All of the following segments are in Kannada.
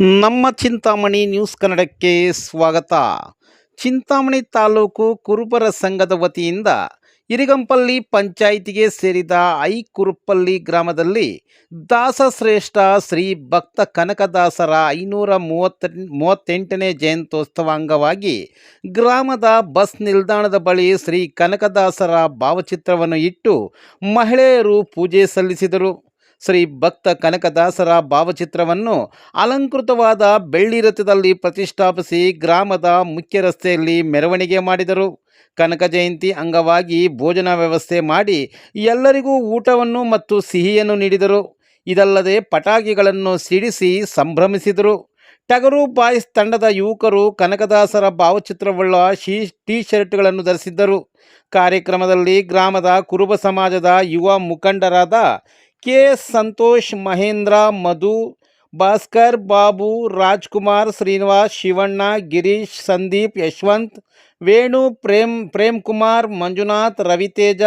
ನಮ್ಮ ಚಿಂತಾಮಣಿ ನ್ಯೂಸ್ ಕನ್ನಡಕ್ಕೆ ಸ್ವಾಗತ. ಚಿಂತಾಮಣಿ ತಾಲೂಕು ಕುರುಬರ ಸಂಘದ ವತಿಯಿಂದ ಇರಿಗಂಪಲ್ಲಿ ಪಂಚಾಯಿತಿಗೆ ಸೇರಿದ ಐ ಕುರುಪಲ್ಲಿ ಗ್ರಾಮದಲ್ಲಿ ದಾಸಶ್ರೇಷ್ಠ ಶ್ರೀ ಭಕ್ತ ಕನಕದಾಸರ ಐನೂರ ಮೂವತ್ತ ಮೂವತ್ತೆಂಟನೇ ಜಯಂತ್ಯೋತ್ಸವ ಅಂಗವಾಗಿ ಗ್ರಾಮದ ಬಸ್ ನಿಲ್ದಾಣದ ಬಳಿ ಶ್ರೀ ಕನಕದಾಸರ ಭಾವಚಿತ್ರವನ್ನು ಇಟ್ಟು ಮಹಿಳೆಯರು ಪೂಜೆ ಸಲ್ಲಿಸಿದರು. ಶ್ರೀ ಭಕ್ತ ಕನಕದಾಸರ ಭಾವಚಿತ್ರವನ್ನು ಅಲಂಕೃತವಾದ ಬೆಳ್ಳಿ ರಥದಲ್ಲಿ ಪ್ರತಿಷ್ಠಾಪಿಸಿ ಗ್ರಾಮದ ಮುಖ್ಯ ರಸ್ತೆಯಲ್ಲಿ ಮೆರವಣಿಗೆ ಮಾಡಿದರು. ಕನಕ ಜಯಂತಿ ಅಂಗವಾಗಿ ಭೋಜನ ವ್ಯವಸ್ಥೆ ಮಾಡಿ ಎಲ್ಲರಿಗೂ ಊಟವನ್ನು ಮತ್ತು ಸಿಹಿಯನ್ನು ನೀಡಿದರು. ಇದಲ್ಲದೆ ಪಟಾಕಿಗಳನ್ನು ಸಿಡಿಸಿ ಸಂಭ್ರಮಿಸಿದರು. ಟಗರು ಬಾಯ್ಸ್ ತಂಡದ ಯುವಕರು ಕನಕದಾಸರ ಭಾವಚಿತ್ರವುಳ್ಳ ಶೀ ಟೀ ಶರ್ಟ್ಗಳನ್ನು ಧರಿಸಿದ್ದರು. ಕಾರ್ಯಕ್ರಮದಲ್ಲಿ ಗ್ರಾಮದ ಕುರುಬ ಸಮಾಜದ ಯುವ ಮುಖಂಡರಾದ ಕೆ ಸಂತೋಷ್, ಮಹೇಂದ್ರ, ಮಧು, ಭಾಸ್ಕರ್, ಬಾಬು, ರಾಜ್ಕುಮಾರ್, ಶ್ರೀನಿವಾಸ್, ಶಿವಣ್ಣ, ಗಿರೀಶ್, ಸಂದೀಪ್, ಯಶವಂತ್, ವೇಣು, ಪ್ರೇಮ್ ಪ್ರೇಮ್ ಕುಮಾರ್ ಮಂಜುನಾಥ್, ರವಿತೇಜ,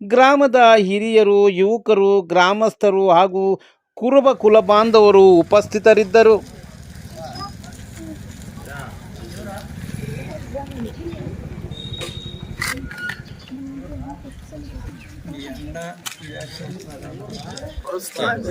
ಗ್ರಾಮದ ಹಿರಿಯರು, ಯುವಕರು, ಗ್ರಾಮಸ್ಥರು ಹಾಗೂ ಕುರುಬ ಕುಲಬಾಂಧವರು ಉಪಸ್ಥಿತರಿದ್ದರು. వస్తాను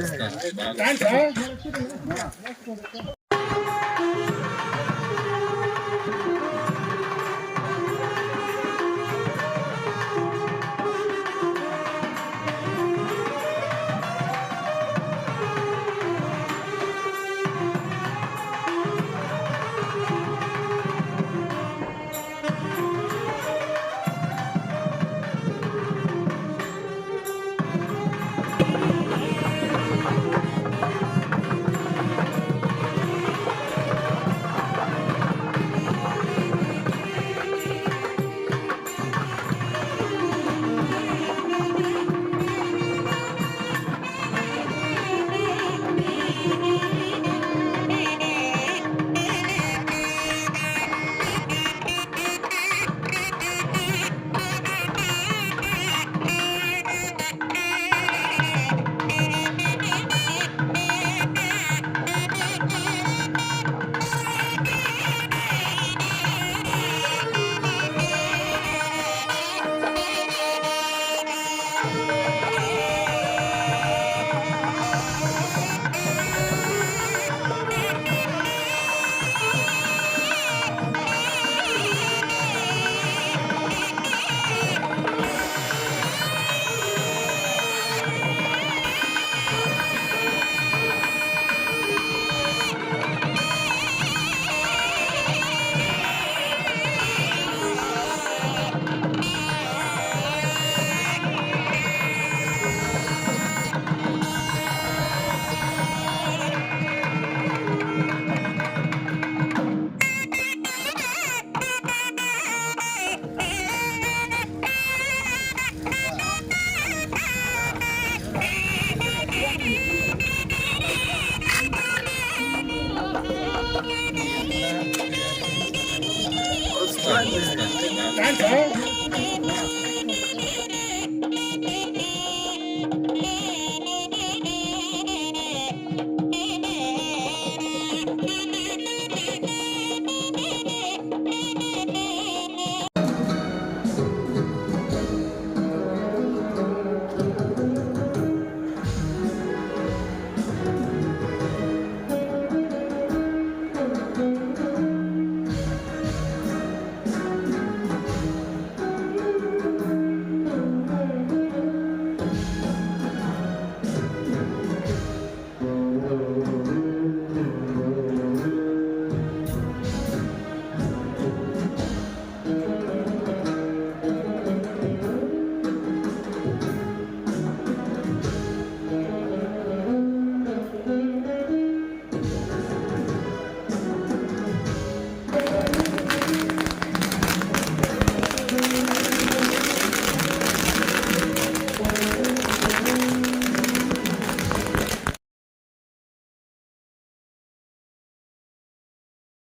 我是男神